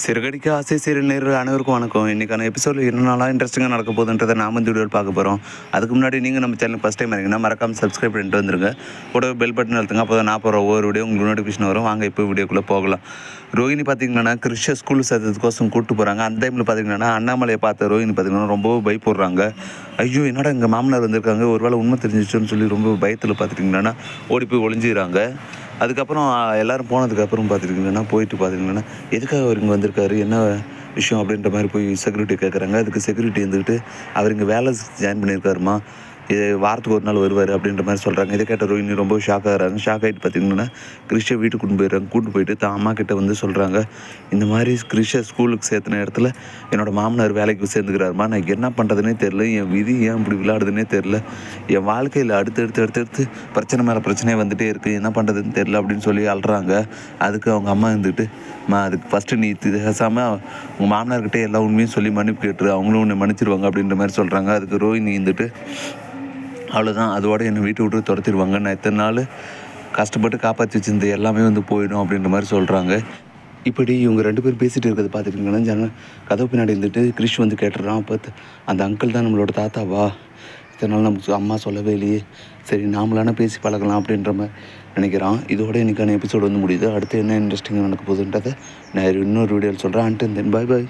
சிறுகடிக்க ஆசை சிறு நேரில் அனைவருக்கும் வணக்கம். இன்றைக்கான எபிசோடில் என்னென்னலாம் இன்ட்ரெஸ்டிங்காக நடக்க போகுதுன்றதை நாம இந்த வீடியோவில் பார்க்க போகிறோம் அதுக்கு முன்னாடி நீங்கள் நம்ம சேனலுக்கு ஃபஸ்ட் டைம் இருக்கீங்கன்னா மறக்காமல் சப்ஸ்கிரைப் பண்ணிட்டு வந்துருங்க. கூட பெல் பட்டன் அழுத்துங்க. அப்போ தான் நான் போகிற ஒவ்வொரு வீடியோ உங்களுக்கு நோட்டிஃபிகேஷன் வரும். வாங்க இப்போ வீடியோக்குள்ளே போகலாம். ரோஹிணி பார்த்தீங்கன்னா கிறிஷ ஸ்கூல் சேர்த்ததுக்கோசம் கூப்பிட்டு போகிறாங்க அந்த டைமில் பார்த்தீங்கன்னா அண்ணாமலையை பார்த்த ரோஹிணி பார்த்தீங்கன்னா ரொம்ப பயப்படுறாங்க. ஐயோ என்னடா எங்கள் மாமனார் வந்திருக்காங்க? ஒருவேளை உண்மை தெரிஞ்சிச்சுன்னு சொல்லி ரொம்ப பயத்தில் பார்த்துட்டிங்கன்னா ஓடி போய் ஒளிஞ்சிக்கிறாங்க. அதுக்கப்புறம் எல்லாரும் போனதுக்கப்புறம் பார்த்துட்டிங்கன்னா போயிட்டு பார்த்துட்டிங்கன்னா எதுக்காக அவர் இங்கே வந்திருக்காரு என்ன விஷயம் அப்படின்ற மாதிரி போய் செக்யூரிட்டி கேட்குறாங்க அதுக்கு செக்யூரிட்டி இருந்துக்கிட்டு அவர் இங்கே வேலை ஜாயின் பண்ணியிருக்காருமா? இது வாரத்துக்கு ஒரு நாள் வருவார் அப்படின்ற மாதிரி சொல்கிறாங்க இதை கேட்ட ரோஹினி ரொம்ப ஷாக் ஆகிறாங்க. ஷாக் ஆகிட்டு பார்த்தீங்கன்னா கிறிஷை வீட்டுக்கு கொண்டு போயிடுறாங்க. கூட்டு போயிட்டு தான் அம்மா கிட்ட வந்து சொல்கிறாங்க இந்த மாதிரி கிறிஷை ஸ்கூலுக்கு சேர்த்துன இடத்துல என்னோடய மாமனார் வேலைக்கு சேர்ந்துக்கிறாருமா? நான் என்ன பண்ணுறதுனே தெரில என் விதி ஏன் இப்படி விளையாடுதுன்னே தெரில என் வாழ்க்கையில் அடுத்து அடுத்து அடுத்து எடுத்து பிரச்சனை மேலே பிரச்சனையே வந்துகிட்டே இருக்குது என்ன பண்ணுறதுன்னு தெரில அப்படின்னு சொல்லி அழுறாங்க. அதுக்கு அவங்க அம்மா இருந்துட்டு மா அதுக்கு ஃபஸ்ட்டு நீ இது பேசாமல் உங்கள் மாமனார்கிட்டே எல்லா உண்மையும் சொல்லி மன்னிப்பு கேட்டுரு. அவங்களும் உன்னை மன்னிச்சிருவாங்க அப்படின்ற மாதிரி சொல்கிறாங்க அதுக்கு ரோஹினி இருந்துட்டு அவ்வளோதான் அதோட என்னை வீட்டை விட்டு துரத்திடுவாங்க. நான் இத்தனை நாள் கஷ்டப்பட்டு காப்பாற்றி வச்சிருந்த எல்லாமே வந்து போயிடும் அப்படின்ற மாதிரி சொல்கிறாங்க இப்படி இவங்க ரெண்டு பேரும் பேசிகிட்டு இருக்கிறது பார்த்துக்கிட்டிங்கன்னா ஜன கதவு பின்னாடி இருந்துட்டு கிரிஷ் வந்து கேட்டுறான் அப்போ அந்த அங்கிள் தான் நம்மளோட தாத்தாவா? இத்தனை நாள் நமக்கு அம்மா சொல்லவே இல்லையே. சரி நாமளான பேசி பழகலாம் அப்படின்ற மாதிரி நினைக்கிறான். இதோட இன்றைக்கான எபிசோடு வந்து முடியுது. அடுத்து என்ன இன்ட்ரெஸ்டிங்காக நடக்க போகுதுன்றதை நான் இன்னொரு வீடியோவில் சொல்கிறேன் அண்ட் தென் பாய் பாய்